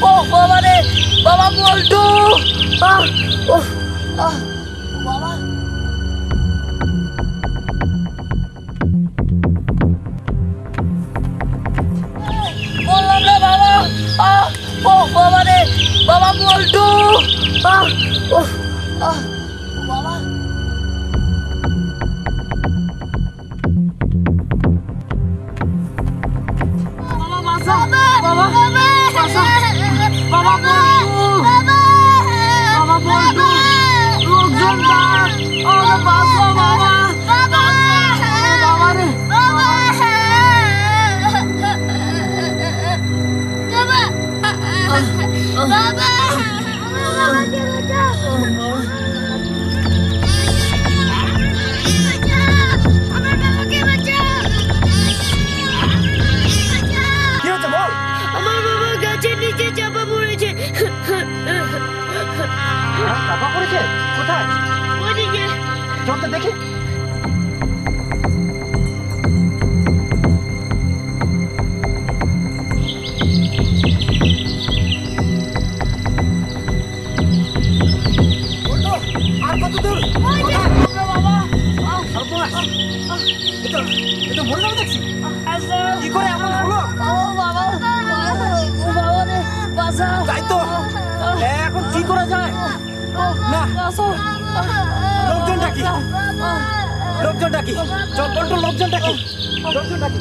বাবা রে আহ, উফ, বাবা। বললাম না বাবা। ও বাবা রে বাবা বল্টু আহ, মরে যাবে দেখছি কি করে এমন হলো? তাই তো। এখন কি করা যায়? না। লোকজন ডাকি লোকজন ডাকি চল, বল্টু লোকজন ডাকি লোকজন ডাকি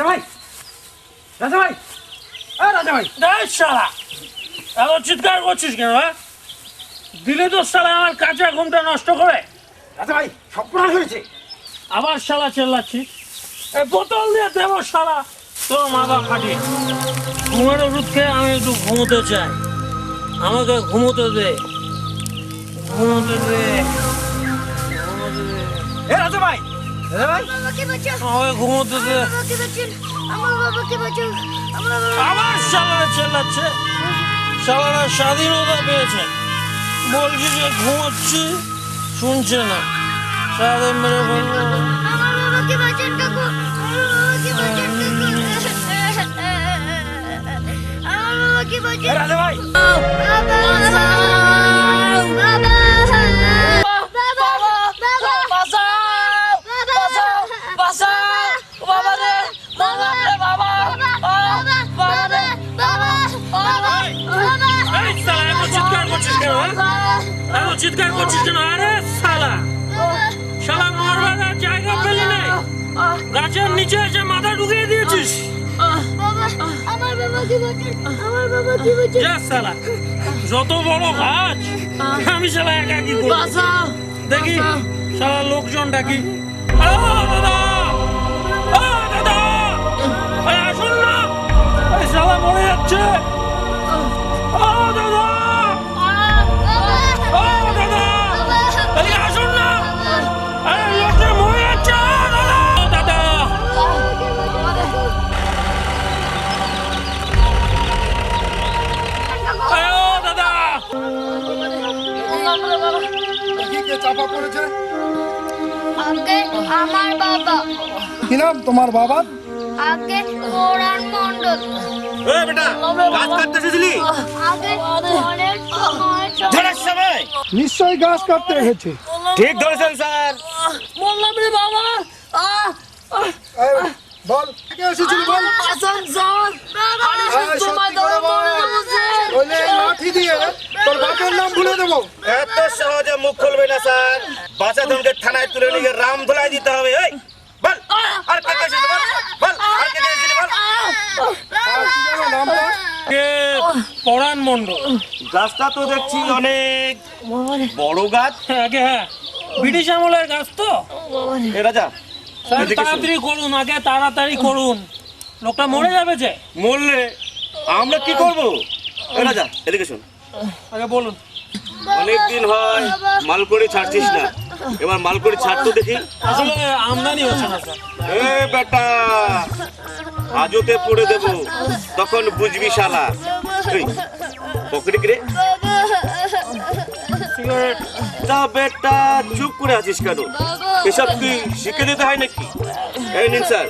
রাজা ভাই, রাজা ভাই, এ রাজা ভাই, এই শালা এত চিৎকার করছিস কেন হ্যাঁ? দিলে তো শালা আমার কাঁচা ঘুমটা নষ্ট করে। রাজা ভাই, সর্বনাশ হয়েছে। আবার শালা চেল্লাচ্ছিস? এই বোতল দিয়ে দেবো শালা তোর মা বাপ ফাটিয়ে ঘুমের ওষুধ খেয়ে আমি একটু ঘুমোতে চাই। আমাকে ঘুমোতে দে ঘুমোতে দে ঘুমোতে দে। এ রাজা ভাই, ভাই, আবার শালারা চেল্লাচ্ছে। শালারা স্বাধীনতা পেয়েছে। বলছি যে ঘুমোচ্ছি শুনছে না। সারাদিন মেরে আমার বাবাকে যত বড় গাছ আমি শালা একা কি দেখি শালা লোকজন ডাকি দাদা দাদা আসুন না। শালা মরে যাচ্ছে। দাদা। কি কে চাপা পড়েছে? আগে আমার বাবা। কি নাম তোমার বাবার আগে কোরআন মন্ডল এ বেটা, গাছ কাটতে এসেছিলি? আগে অনেক সময় ঝড়ের সময়। নিশ্চয়ই গাছ কাটতে এসেছে। ঠিক ধরেছেন স্যার। বললাম রে বাবা আহ এই, বল কে এসেছিল বল আসানসোল আরে এই, সত্যি তোমায় করে ধরে বল। মরে গেছে বলে এই লাঠি দিয়ে তোর বাপের নাম ভুলে দেবো এত সহজে মুখ খুলবে না স্যার? বাঁচা ধমকে থানায় তুলে নিয়ে রাম ধুলাই দিতে হবে এই! বল! আর কে কে বল! বল! আর কে কে বল! আর কি? জানো নামটা কে পরাণ মণ্ডল। গাছটা তো দেখছি অনেক বড় গাছ। আগে হ্যাঁ। ব্রিটিশ আমলের গাছ তো? এ রাজা স্যার তাড়াতাড়ি করুন আগে তাড়াতাড়ি করুন। লোকটা মরে যাবে যে। মরলে আমরা কি করব? এ রাজা এদিকে শোন। আগে বলুন। অনেক দিন হয় মাল করে ছাড়ছিস না। এবার মাল করে ছাড় তো দেখি। আসলে আমদানি হচ্ছে না এ বেটা আজতে পড়ে দেব তখন বুঝবি শালা। পকেটে কিরে তা বেটা চুপ করে আছিস কেন? এসব তুই শিখে দিতে হয় নাকি? এই নিন স্যার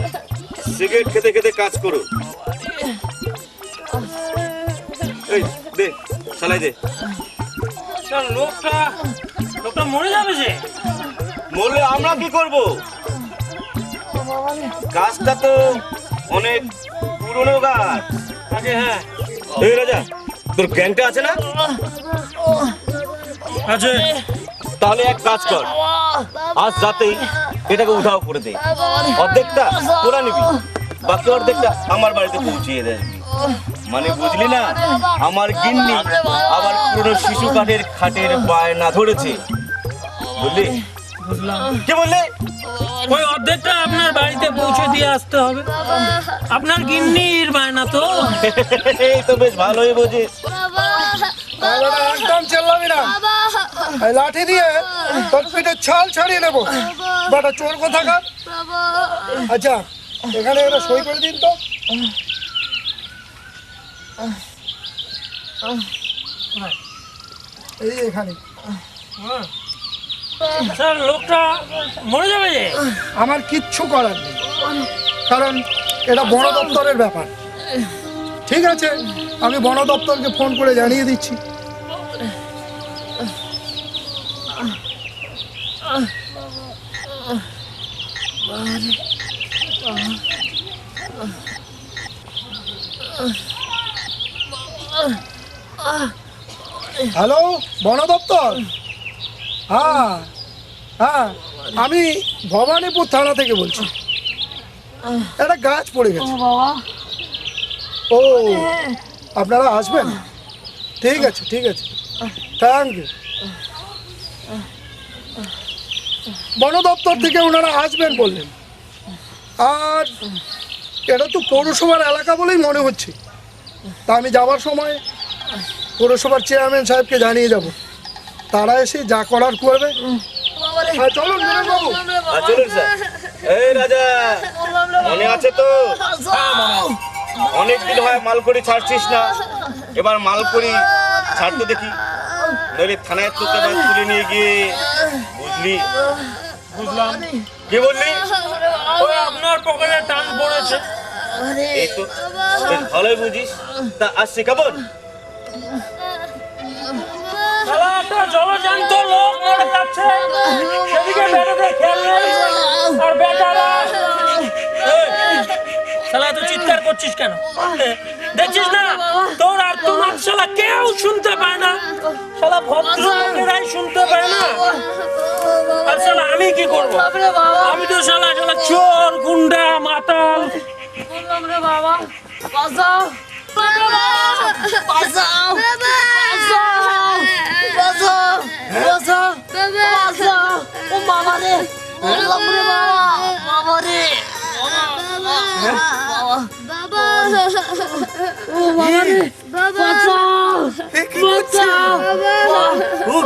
সিগারেট খেতে খেতে কাজ করো এই দে শালাই দে। লোকটা লোকটা মরে যাবে যে? মরলে আমরা কি করব? গাছটা তো অনেক পুরনো গাছ। আগে হ্যাঁ। এই রাজা তোর গ্যাংটা আছে না? আছে। তাহলে এক কাজ কর। আজ রাতেই এটাকে উধাও করে দে। অর্ধেকটা তোরা নিবি বাকি অর্ধেকটা আমার বাড়িতে পৌঁছিয়ে দেয় মানে বুঝলি না? আমার গিন্নি আবার পুরনো শিশু কাঠের খাটের বায়না ধরেছে। বুঝলি? বুঝলাম কি বললে? ওই অর্ধেকটা আপনার বাড়িতে পৌঁছে দিয়ে আসতে হবে। আপনার গিন্নির বায়না তো। এই তো বেশ ভালোই বুঝিস। একদম চেল্লাবি না। লাঠি দিয়ে তোর পিঠে ছাল ছাড়িয়ে নেব। বেটা চোর কোথাকার? আচ্ছা এখানে একটা সই করে দিন তো। এই এখানে স্যার লোকটা মরে যাবে যে? আমার কিচ্ছু করার নেই। কারণ এটা বন দপ্তরের ব্যাপার। ঠিক আছে আমি বন দপ্তরকে ফোন করে জানিয়ে দিচ্ছি। হ্যালো বন দপ্তর? হ্যাঁ হ্যাঁ আমি ভবানীপুর থানা থেকে বলছি। একটা গাছ পড়ে গেছে। ও আপনারা আসবেন? ঠিক আছে ঠিক আছে। থ্যাংক ইউ বন দপ্তর থেকে ওনারা আসবেন বললেন। আর এটা তো পৌরসভার এলাকা বলেই মনে হচ্ছে। তা আমি যাওয়ার সময় পৌরসভার চেয়ারম্যান সাহেবকে জানিয়ে যাব। তারা এসে যা করার করবে। হ্যাঁ চলুন বাবু চলুন স্যার। এই রাজা মনে আছে তো? অনেক দিন হয় মালকড়ি ছাড়ছিস না। এবার মালকড়ি ছাড়তে দেখি। নইলে থানায় তোকে তুলে নিয়ে গিয়ে বুঝলি। বুঝলাম। কি বললি? ওই আপনার পকেটে টান পড়েছে। এই তো ভালোই বুঝিস। তা আসছি কেমন? একটা জলজান্ত লোক যাচ্ছে। দেখছিস না? তোর আর তোমার শালা কেউ শুনতে পায় না। শালা ভদ্র লোকেরাই শুনতে পায় না। আমি কি করব? আমি তো শালা শালা চোর, গুন্ডা, মাতাল। বাবা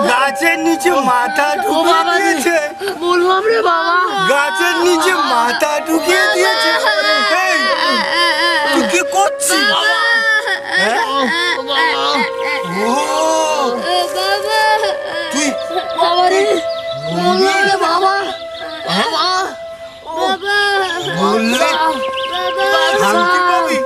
গাছের নিচে মাথা ও ঢুকিয়ে দিয়েছে বললাম রে বাবা গাছের নিচে মাথা ঢুকিয়ে দিয়েছে কি করছিস? হ্যাঁ? তুই বাবা রে রে বাবা। বাবা। বললে? শান্তি পাবি?